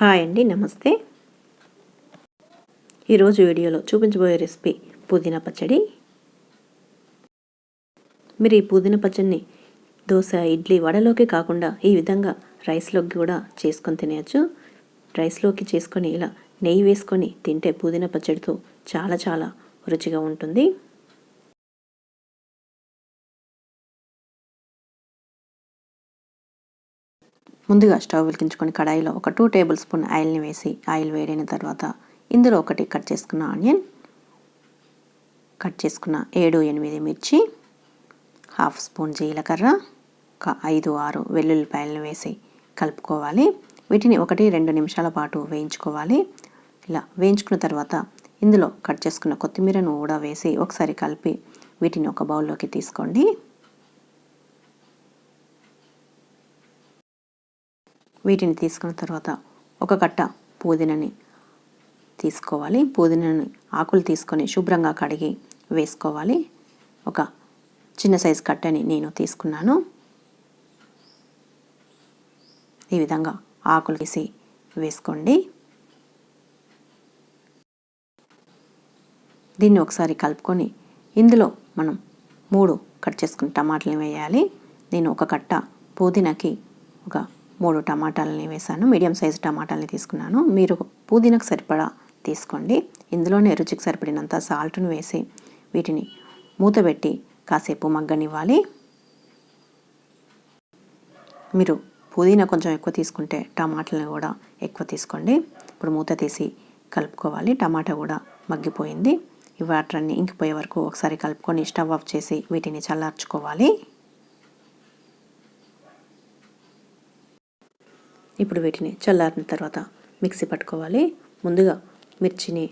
Hi అండి నమస్తే. ఈరోజు వీడియోలో చూపించబోయే రెసిపీ పుదీనా పచ్చడి. మీరు ఈ పుదీనా పచ్చడిని దోశ ఇడ్లీ వడలోకి కాకుండా ఈ విధంగా రైస్లోకి కూడా చేసుకొని తినేయచ్చు. రైస్లోకి చేసుకొని ఇలా నెయ్యి వేసుకొని తింటే పుదీనా పచ్చడితో చాలా చాలా రుచిగా ఉంటుంది. ముందుగా స్టవ్ వెలిగించుకొని కడాయిలో ఒక టూ టేబుల్ స్పూన్ ఆయిల్ని వేసి ఆయిల్ వేడైన తర్వాత ఇందులో ఒకటి కట్ చేసుకున్న ఆనియన్ కట్ చేసుకున్న ఏడు ఎనిమిది మిర్చి హాఫ్ స్పూన్ జీలకర్ర ఒక ఐదు ఆరు వెల్లుల్లిపాయలను వేసి కలుపుకోవాలి. వీటిని ఒకటి రెండు నిమిషాల పాటు వేయించుకోవాలి. ఇలా వేయించుకున్న తర్వాత ఇందులో కట్ చేసుకున్న కొత్తిమీరను కూడా వేసి ఒకసారి కలిపి వీటిని ఒక బౌల్లోకి తీసుకోండి. వీటిని తీసుకున్న తర్వాత ఒక కట్ట పుదీనని తీసుకోవాలి. పుదీనని ఆకులు తీసుకొని శుభ్రంగా కడిగి వేసుకోవాలి. ఒక చిన్న సైజు కట్టని నేను తీసుకున్నాను. ఈ విధంగా ఆకులు తీసి వేసుకోండి. దీన్ని ఒకసారి కలుపుకొని ఇందులో మనం మూడు కట్ చేసుకుని టమాటాలు వేయాలి. నేను ఒక కట్ట పుదీనాకి ఒక మూడు టమాటాలని వేసాను. మీడియం సైజు టమాటాలని తీసుకున్నాను. మీరు పుదీనాకు సరిపడా తీసుకోండి. ఇందులోనే రుచికి సరిపడినంత సాల్ట్ను వేసి వీటిని మూతబెట్టి కాసేపు మగ్గనివ్వాలి. మీరు పుదీనా కొంచెం ఎక్కువ తీసుకుంటే టమాటాలను కూడా ఎక్కువ తీసుకోండి. ఇప్పుడు మూత తీసి కలుపుకోవాలి. టమాటా కూడా మగ్గిపోయింది. ఈ వాటర్ అన్ని ఇంకిపోయే వరకు ఒకసారి కలుపుకొని స్టవ్ ఆఫ్ చేసి వీటిని చల్లార్చుకోవాలి. ఇప్పుడు వీటిని చల్లారిన తర్వాత మిక్సీ పట్టుకోవాలి. ముందుగా మిర్చిని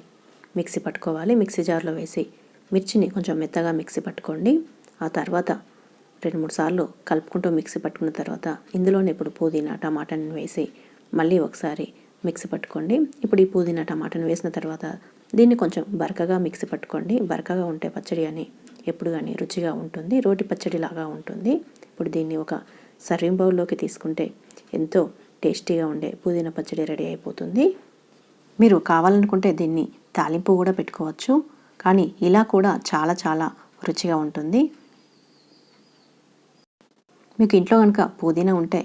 మిక్సీ పట్టుకోవాలి. మిక్సీ జార్లో వేసి మిర్చిని కొంచెం మెత్తగా మిక్సీ పట్టుకోండి. ఆ తర్వాత రెండు మూడు సార్లు కలుపుకుంటూ మిక్సీ పట్టుకున్న తర్వాత ఇందులోనే ఇప్పుడు పుదీనా టమాటాని వేసి మళ్ళీ ఒకసారి మిక్సీ పట్టుకోండి. ఇప్పుడు ఈ పుదీనా టమాటాను వేసిన తర్వాత దీన్ని కొంచెం బరకగా మిక్సీ పట్టుకోండి. బరకగా ఉంటే పచ్చడి అని ఎప్పుడు కానీ రుచిగా ఉంటుంది. రోటి పచ్చడి లాగా ఉంటుంది. ఇప్పుడు దీన్ని ఒక సర్వింగ్ బౌల్లోకి తీసుకుంటే ఎంతో టేస్టీగా ఉండే పుదీనా పచ్చడి రెడీ అయిపోతుంది. మీరు కావాలనుకుంటే దీన్ని తాలింపు కూడా పెట్టుకోవచ్చు. కానీ ఇలా కూడా చాలా చాలా రుచిగా ఉంటుంది. మీకు ఇంట్లో కనుక పుదీనా ఉంటే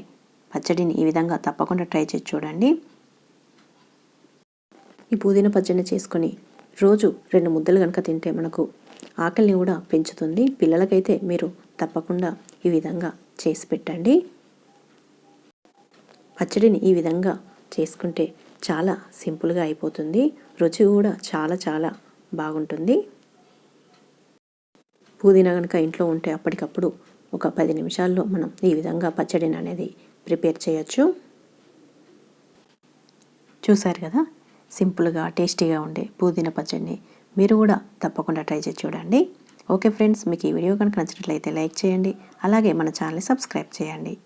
పచ్చడిని ఈ విధంగా తప్పకుండా ట్రై చేసి చూడండి. ఈ పుదీనా పచ్చడిని చేసుకొని రోజు రెండు ముద్దలు కనుక తింటే మనకు ఆకలిని కూడా పెంచుతుంది. పిల్లలకైతే మీరు తప్పకుండా ఈ విధంగా చేసి పెట్టండి. పచ్చడిని ఈ విధంగా చేసుకుంటే చాలా సింపుల్గా అయిపోతుంది. రుచి కూడా చాలా చాలా బాగుంటుంది. పుదీనా కనుక ఇంట్లో ఉంటే అప్పటికప్పుడు ఒక పది నిమిషాల్లో మనం ఈ విధంగా పచ్చడిని అనేది ప్రిపేర్ చేయొచ్చు. చూసారు కదా? సింపుల్గా టేస్టీగా ఉండే పుదీనా పచ్చడిని మీరు కూడా తప్పకుండా ట్రై చేసి చూడండి. ఓకే ఫ్రెండ్స్ మీకు ఈ వీడియో కనుక నచ్చినట్లయితే లైక్ చేయండి. అలాగే మన ఛానల్ని సబ్స్క్రైబ్ చేయండి.